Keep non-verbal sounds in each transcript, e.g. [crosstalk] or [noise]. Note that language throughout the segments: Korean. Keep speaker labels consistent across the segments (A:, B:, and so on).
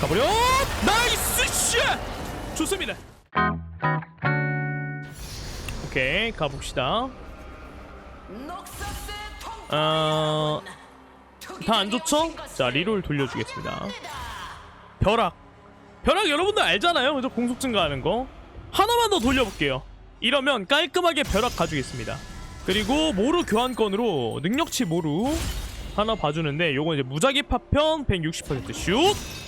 A: 가버려. 나이스 샷 좋습니다. 오케이 가봅시다. 어... 다안 좋죠? 자 리롤 돌려주겠습니다. 벼락. 벼락 여러분들 알잖아요. 그죠 공속 증가하는 거. 하나만 더 돌려볼게요. 이러면 깔끔하게 벼락 가주겠습니다. 그리고 모루 교환권으로 능력치 모루 하나 봐주는데 요거 이제 무작위 파편 160%슛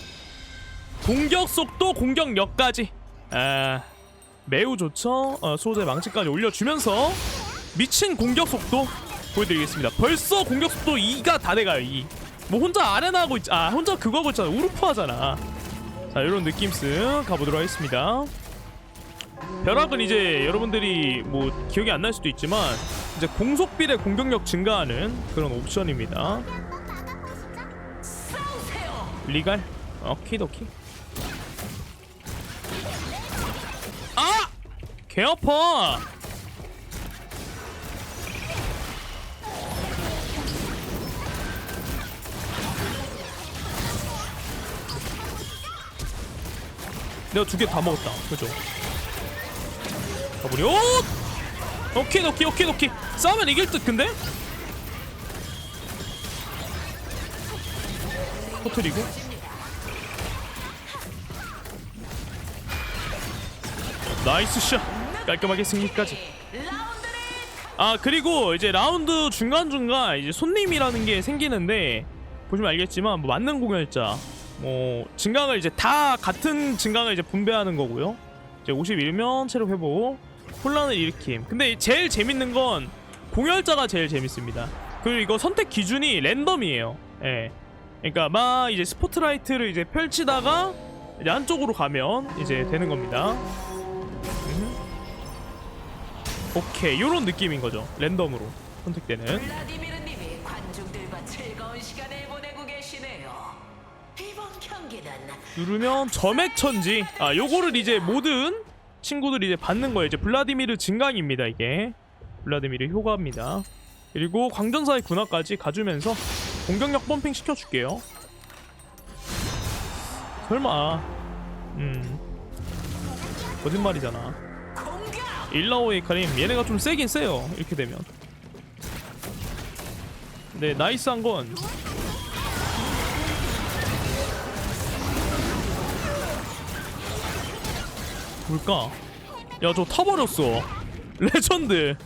A: 공격 속도 공격력까지. 아 매우 좋죠? 어, 소재 망치까지 올려주면서 미친 공격 속도 보여드리겠습니다. 벌써 공격 속도 2가 다 돼가요 2. 뭐 혼자 아레나 하고 있, 아 혼자 그거 하고 있잖아. 우르프 하잖아. 자 이런 느낌스 가보도록 하겠습니다. 벼락은 이제 여러분들이 뭐 기억이 안 날 수도 있지만 이제 공속빌의 공격력 증가하는 그런 옵션입니다. 리갈? 오키도키 개 아파. 내가 두 개 다 먹었다. 그죠? 가버려 오케이 오케이 오케이 오케이. 싸우면 이길 듯 근데? 터트리고. 나이스 샷 깔끔하게 승리까지. 아 그리고 이제 라운드 중간중간 이제 손님이라는 게 생기는데 보시면 알겠지만 뭐 맞는 공열자 뭐 증강을 이제 다 같은 증강을 이제 분배하는 거고요. 이제 51면 체력 회복 혼란을 일으킴. 근데 제일 재밌는 건 공열자가 제일 재밌습니다. 그리고 이거 선택 기준이 랜덤이에요. 예. 그러니까 막 이제 스포트라이트를 이제 펼치다가 이제 안쪽으로 가면 이제 되는 겁니다. 음. 오케이 요런 느낌인 거죠. 랜덤으로 선택되는.
B: 블라디미르님이 관중들과 즐거운 시간을 보내고 계시네요. 이번 경기는
A: 누르면 점액 천지. 아 요거를 이제 모든 친구들이 이제 받는 거예요. 이제 블라디미르 증강입니다 이게. 블라디미르 효과입니다. 그리고 광전사의 군화까지 가주면서 공격력 펌핑 시켜줄게요. 설마. 음. 거짓말이잖아! 일라오의 카림 얘네가 좀 세긴 세요 이렇게 되면. 네 나이스한 건. 뭘까? 야 저 타버렸어. 레전드.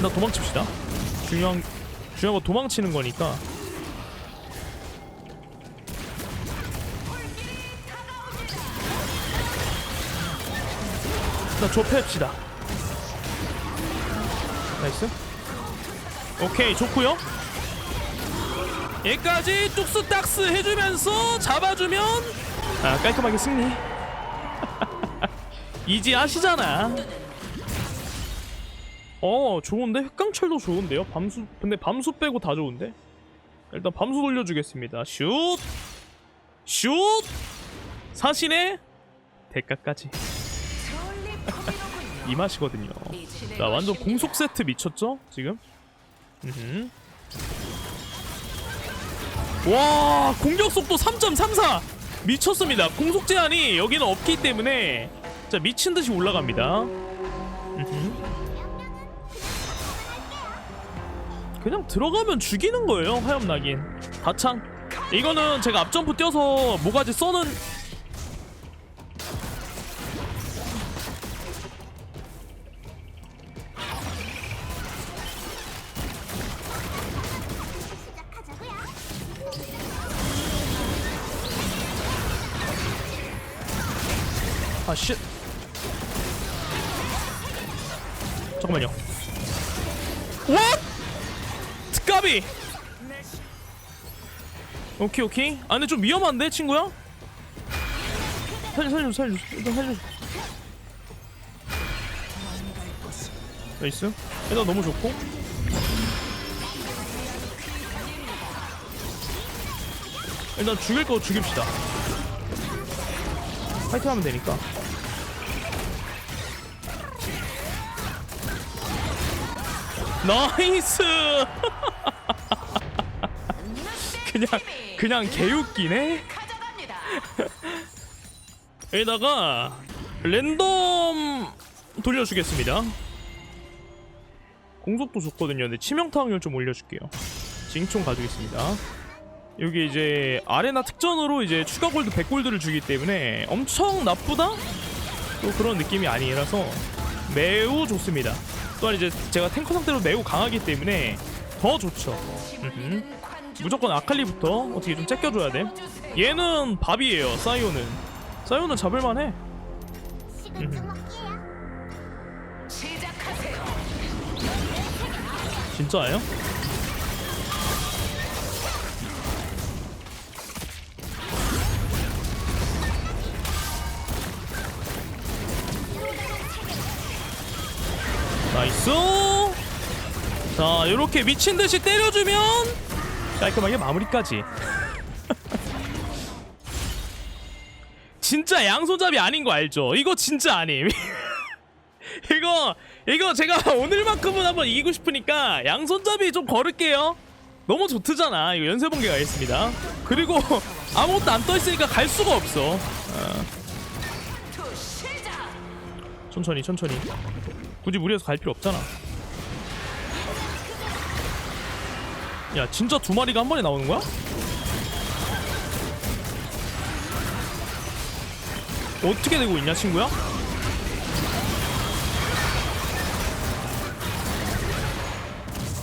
A: 나 도망칩시다. 중요한 중요한 거 도망치는 거니까 나 좁혀합시다. 나이스. 오케이 좋구요. 얘까지 뚝스 딱스 해주면서 잡아주면 아 깔끔하게 승리. [laughs] 이지 하시잖아. 어 좋은데? 흑강철도 좋은데요? 밤수 근데 밤수 빼고 다 좋은데? 일단 밤수 돌려주겠습니다. 슛! 슛! 사신의 대가까지 이 맛이거든요. 자 완전 공속 세트 미쳤죠? 지금? 음흠. 와 공격 속도 3.34 미쳤습니다. 공속 제한이 여기는 없기 때문에 자 미친 듯이 올라갑니다. 그냥 들어가면 죽이는 거예요 화염 낙인 다창. 이거는 제가 앞점프 뛰어서 모가지 써는 아 쉣. 잠깐만요. What? 특가비. 오케이 오케이. 아 근데 좀 위험한데 친구야? 살려 살려 살려 일단 살려. 나이스. 일단 너무 좋고. 일단 죽일 거 죽입시다. 파이팅 하면 되니까. 나이스! [laughs] 그냥 그냥 개웃기네. [laughs] 여기다가 랜덤 돌려주겠습니다. 공속도 좋거든요. 근데 치명타 확률 좀 올려줄게요. 징총 가지겠습니다. 여기 이제 아레나 특전으로 이제 추가 골드 100골드를 주기 때문에 엄청 나쁘다? 또 그런 느낌이 아니라서 매우 좋습니다. 또한 이제 제가 탱커 상태로 매우 강하기 때문에 더 좋죠. 음흠. 무조건 아칼리부터 어떻게 좀 째껴줘야 돼. 얘는 밥이에요. 사이오는. 사이오는 잡을만해. 진짜예요? 나이스. 자, 이렇게 미친 듯이 때려주면 깔끔하게 마무리까지. [laughs] 진짜 양손잡이 아닌 거 알죠? 이거 진짜 아님. [laughs] 이거 이거 제가 오늘만큼은 한번 이기고 싶으니까 양손잡이 좀 걸을게요. 너무 좋트잖아. 이거 연쇄 번개가 있습니다. 그리고 아무것도 안 떠 있으니까 갈 수가 없어.
B: 투 시작.
A: 천천히 천천히. 굳이 무리해서 갈 필요 없잖아. 야 진짜 두 마리가 한 번에 나오는 거야? 어떻게 되고 있냐 친구야?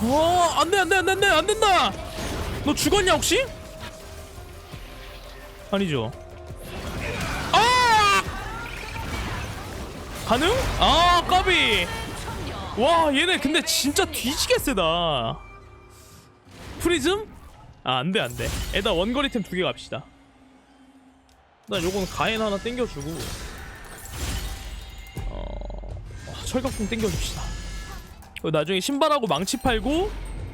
A: 어 안돼 안돼 안돼 안돼 안 된다. 너 죽었냐 혹시? 아니죠. 가능? 아 까비. 와 얘네 근데 진짜 뒤지게 세다. 프리즘? 아 안돼 안돼. 에다 원거리템 두 개 갑시다. 일단 요건 가엔 하나 땡겨주고 어 아, 철갑공 땡겨줍시다. 나중에 신발하고 망치 팔고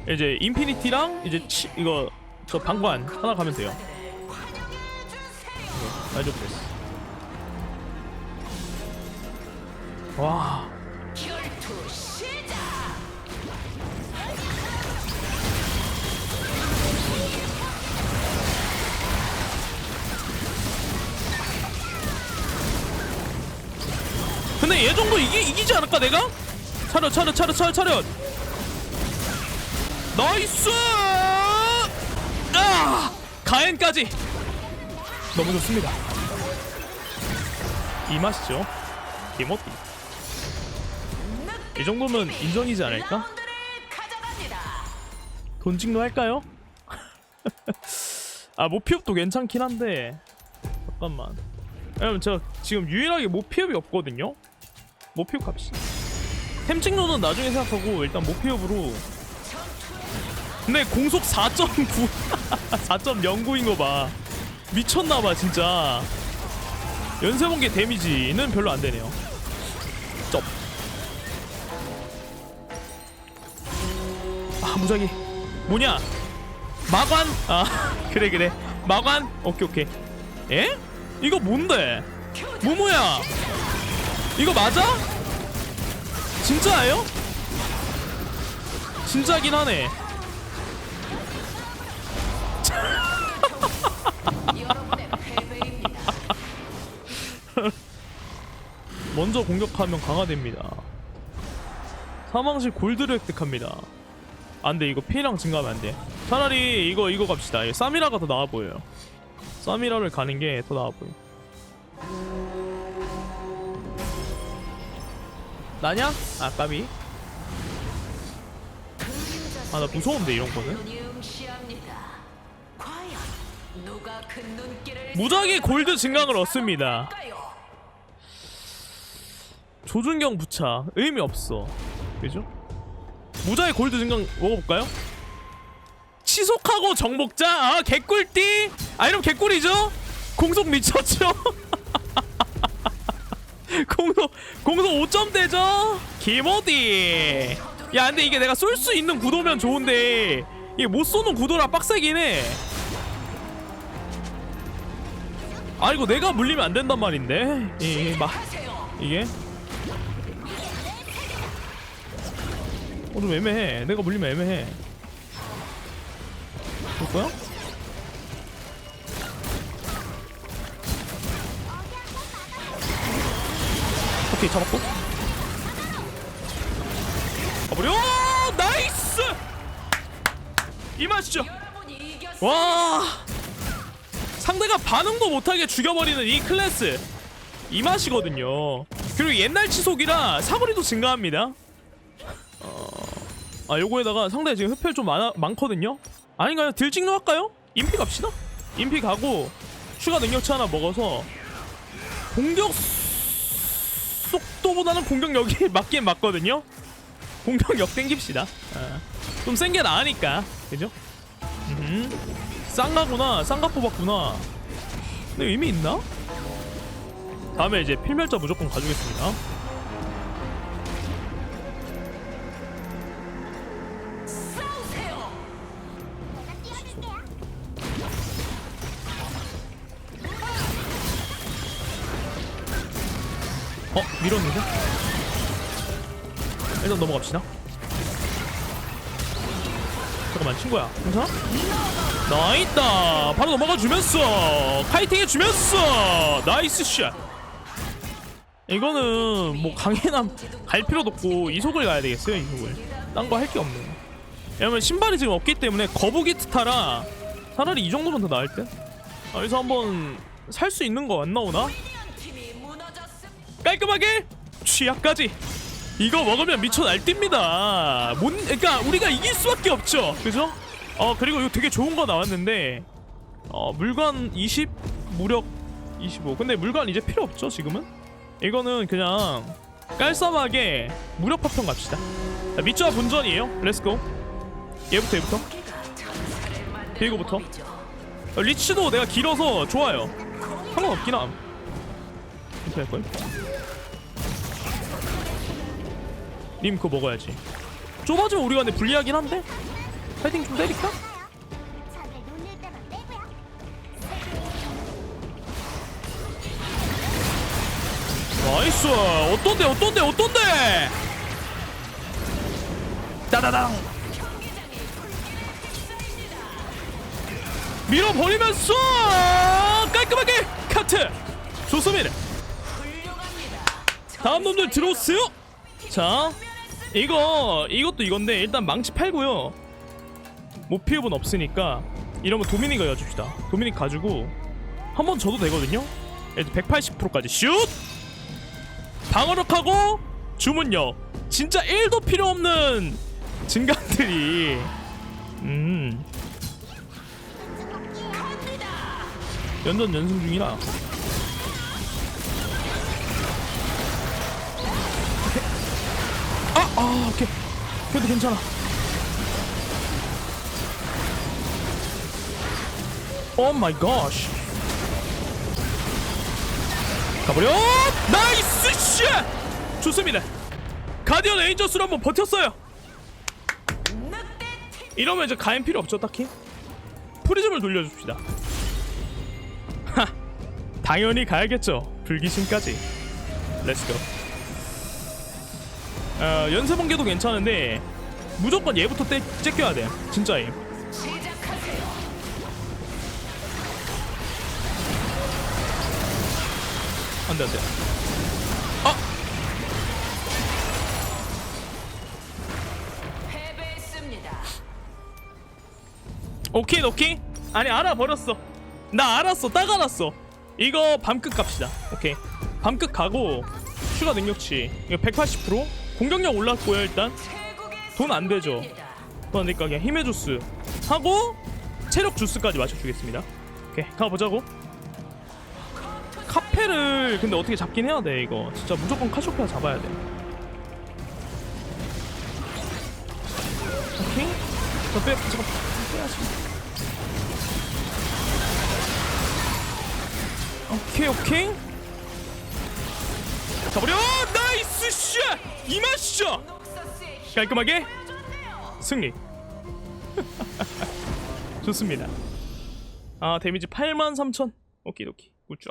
A: 이제 인피니티랑 이제 치, 이거 저 방관 하나 가면 돼요. 나이좀 됐어. 와. 근데 얘 정도 이기, 이기지 않을까 내가? 차렷 차렷 차렷 차렷 차렷. 나이스! 아! 가엔까지. 너무 좋습니다. 이 맛이죠. 이모띠 이 정도면 인정이지 않을까?
B: 가져갑니다.
A: 돈직로 할까요? [laughs] 아 모피업도 괜찮긴 한데 잠깐만 왜냐면 제가 지금 유일하게 모피업이 없거든요 모피업 갑시다 템찍로는 나중에 생각하고 일단 모피업으로 근데 공속 4.9 4.09인 거 봐 미쳤나봐 진짜 연쇄번개 데미지는 별로 안 되네요 쩝. 무작위. 뭐냐? 마관? 아 [laughs] 그래 그래. 마관? 오케이 오케이. 에? 이거 뭔데? 뭐뭐야. 이거 맞아? 진짜예요? 진짜긴 하네. [laughs] 먼저 공격하면 강화됩니다. 사망시 골드를 획득합니다 안돼 이거 피해량 증가하면 안돼. 차라리 이거 이거 갑시다. 이거 사미라가 더 나아 보여요. 사미라를 가는 게 더 나아 보여 나냐? 아 까비. 아 나 무서운데 이런 거는? 무작위 골드 증강을 얻습니다? 조준경 부차. 의미 없어. 그죠? 무자의 골드 증강 먹어볼까요? 치속하고 정복자 아 개꿀띠 아 이러면 개꿀이죠? 공속 미쳤죠? [laughs] 공속 공속 5점대죠? 기모디 야 근데 이게 내가 쏠 수 있는 구도면 좋은데 이게 못 쏘는 구도라 빡세긴 해 아 이거 내가 물리면 안 된단 말인데 이, 이, 마. 이게 어, 좀 애매해. 내가 물리면 애매해. 볼 거야? 오케이, 잡았고. 가버려! 나이스! 이 맛이죠. 와! 상대가 반응도 못하게 죽여버리는 이 클래스. 이 맛이거든요. 그리고 옛날 치속이라 사거리도 증가합니다. 아 요거에다가 상대 지금 흡혈 좀 많아, 많거든요 아닌가요? 딜 찍는 할까요? 인피 갑시다 인피 가고 추가 능력치 하나 먹어서 공격 속도보다는 공격력이 [laughs] 맞긴 맞거든요 공격력 땡깁시다 아, 좀 센 게 나으니까 그죠? 음. 쌍가구나 쌍가 뽑았구나 근데 의미 있나? 다음에 이제 필멸자 무조건 가주겠습니다 어? 밀었는데? 일단 넘어갑시다 잠깐만 친구야 괜찮아? 나 있다 바로 넘어가 주면서 카이팅 해주면서 나이스 샷 이거는 뭐 강해남 갈 필요도 없고 이속을 가야 되겠어요 이속을 딴 거 할 게 없네 왜냐면 신발이 지금 없기 때문에 거북이 트타라 차라리 이 정도면 더 나을 듯 아, 여기서 한번 살 수 있는 거 안 나오나? 깔끔하게 취약까지. 이거 먹으면 미쳐 날뜁니다. 못 그러니까 우리가 이길 수밖에 없죠. 그죠? 어 그리고 이거 되게 좋은 거 나왔는데 어 물관 20 무력 25 근데 물관 이제 필요 없죠 지금은? 이거는 그냥 깔쌈하게 무력 파편 갑시다. 자, 밑좌 본전이에요. 렛츠고 얘부터 얘부터. 그리고부터? 어, 리치도 내가 길어서 좋아요. 상관없긴 함 괜찮을걸? 님 그거 먹어야지 좁아지면 우리가 근데 불리하긴 한데 파이팅 좀 때릴까? 나이스 어떤데 어떤데 어떤데 따다당 밀어버리면서 깔끔하게 카트 좋습니다. 다음 놈들 들어오세요. 자 이거 이것도 이건데 일단 망치 팔고요. 모피업은 없으니까 이러면 도미닉을 가줍시다. 도미닉 가지고 한번 줘도 되거든요. 일단 180%까지 슛! 방어력하고 주문력. 진짜 1도 필요 없는 증강들이. 음. 연전 연승 중이라 아, 아, 오케이. 그래도 괜찮아. 오 마이 갓. 가버려! 나이스 샷! 좋습니다. 가디언 에인저스로 한번 버텼어요. 이러면 이제 가엔 필요 없죠, 딱히. 프리즘을 돌려줍시다. 하, 당연히 가야겠죠. 불기심까지. 렛츠고. 어, 연쇄 번개도 괜찮은데 무조건 얘부터 떼, 째껴야 돼. 진짜임
B: 시작하세요.
A: 안돼 안돼 아. 오케이 오케이. 아니 알아버렸어. 나 알았어. 딱 알았어. 이거 밤끝 갑시다. 오케이. 밤끝 가고 추가 능력치. 이거 180% 공격력 올랐고요 일단. 돈 안 되죠. 그러니까 그냥 힘의 주스 하고 체력 주스까지 맞춰주겠습니다. 오케이 가보자고. 카페를 근데 어떻게 잡긴 해야 돼 이거. 진짜 무조건 카쇼페아 잡아야 돼. 오케이. 저빼 잠깐 빼야지. 오케이 오케이 가버려 나이스
B: 녹서스의 힘을
A: 깔끔하게. 승리. [laughs] 좋습니다. 아 데미지 83,000. 오케이 오케이 굿죠.